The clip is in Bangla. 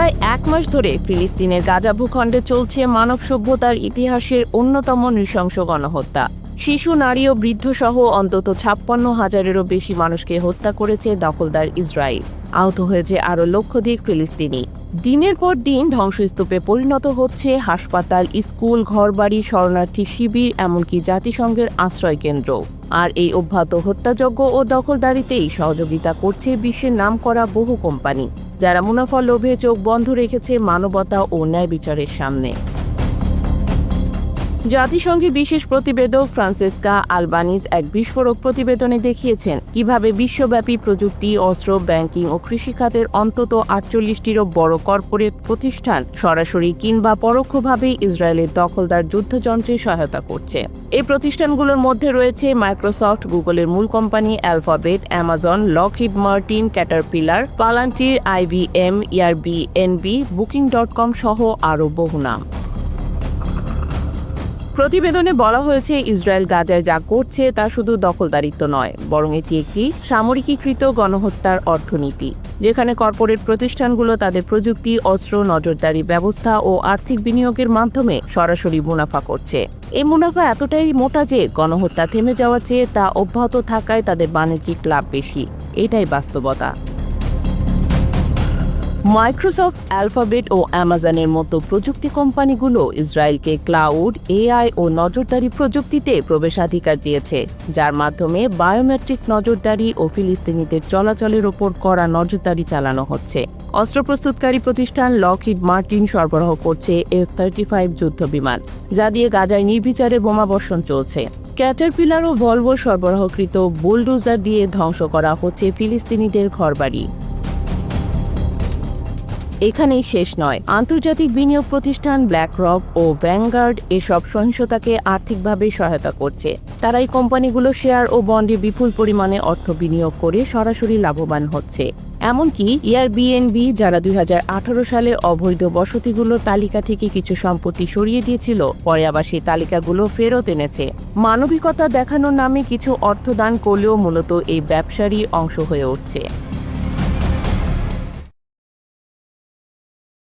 প্রায় এক মাস ধরে ফিলিস্তিনের গাজা ভূখণ্ডে চলছে মানব সভ্যতার ইতিহাসের অন্যতম নৃশংস গণহত্যা। শিশু, নারী ও বৃদ্ধ সহ অন্তত ছাপ্পান্ন হাজারেরও বেশি মানুষকে হত্যা করেছে দখলদার ইসরায়েল। আহত হয়েছে আরও লক্ষাধিক ফিলিস্তিনি। দিনের পর দিন ধ্বংসস্তূপে পরিণত হচ্ছে হাসপাতাল, স্কুল, ঘরবাড়ি, শরণার্থী শিবির, এমনকি জাতিসংঘের আশ্রয় কেন্দ্র আর এই অব্যাহত হত্যাযজ্ঞ ও দখলদারিতেই সহযোগিতা করছে বিশ্বের নামকরা বহু কোম্পানি। যারা মুনাফা লোভে চোখ বন্ধ রেখেছে মানবতা ও ন্যায় বিচারের সামনে। জাতিসংঘে বিশেষ প্রতিবেদক ফ্রান্সেসকা আলবানিজ এক বিস্ফোরক প্রতিবেদনে দেখিয়েছেন কীভাবে বিশ্বব্যাপী প্রযুক্তি, অস্ত্র, ব্যাংকিং ও কৃষিখাতের অন্তত আটচল্লিশটিরও বড় কর্পোরেট প্রতিষ্ঠান সরাসরি কিংবা পরোক্ষভাবে ইসরায়েলের দখলদার যুদ্ধযন্ত্রে সহায়তা করছে। এই প্রতিষ্ঠানগুলোর মধ্যে রয়েছে মাইক্রোসফট, গুগলের মূল company Alphabet, Amazon, Lockheed Martin, Caterpillar, Palantir, IBM, Airbnb, Booking dot com সহ আরও বহু নাম। প্রতিবেদনে বলা হয়েছে, ইসরায়েল গাজায় যা করছে তা শুধু দখলদারিত্ব নয়, বরং এটি একটি সামরিকীকৃত গণহত্যার অর্থনীতি, যেখানে কর্পোরেট প্রতিষ্ঠানগুলো তাদের প্রযুক্তি, অস্ত্র, নজরদারি ব্যবস্থা ও আর্থিক বিনিয়োগের মাধ্যমে সরাসরি মুনাফা করছে। এই মুনাফা এতটাই মোটা যে গণহত্যা থেমে যাওয়ার চেয়ে তা অব্যাহত থাকায় তাদের বাণিজ্যিক লাভ বেশি, এটাই বাস্তবতা। মাইক্রোসফট অ্যালফাবেট ও অ্যামাজনের মতো প্রযুক্তি কোম্পানিগুলো ইসরায়েলকে ক্লাউড এআই ও নজরদারি প্রযুক্তিতে প্রবেশাধিকার দিয়েছে, যার মাধ্যমে বায়োমেট্রিক নজরদারি ও ফিলিস্তিনিদের চলাচলের ওপর কড়া নজরদারি চালানো হচ্ছে। অস্ত্র প্রস্তুতকারী প্রতিষ্ঠান লকহিড মার্টিন সরবরাহ করছে এফ থার্টি ফাইভ যুদ্ধ বিমান যা দিয়ে গাজায় নির্বিচারে বোমাবর্ষণ চলছে। ক্যাটারপিলার ও ভলভো সরবরাহকৃত বুলডোজার দিয়ে ধ্বংস করা হচ্ছে ফিলিস্তিনিদের ঘরবাড়ি। এখানেই শেষ নয়। আন্তর্জাতিক বিনিয়োগ প্রতিষ্ঠান ব্ল্যাক রক ও ভ্যানগার্ড এসব সহিংসতাকে আর্থিকভাবে সহায়তা করছে। তারা এই কোম্পানিগুলো শেয়ার ও বন্ডে বিপুল পরিমাণে অর্থ বিনিয়োগ করে সরাসরি লাভবান হচ্ছে। এমনকি এয়ারবিএনবি যারা দুই হাজার আঠারো সালে অবৈধ বসতিগুলোর তালিকা থেকে কিছু সম্পত্তি সরিয়ে দিয়েছিল, পরে আবার সেই তালিকাগুলো ফেরত এনেছে। মানবিকতা দেখানোর নামে কিছু অর্থদান করলেও মূলত এই ব্যবসারই অংশ হয়ে উঠছে।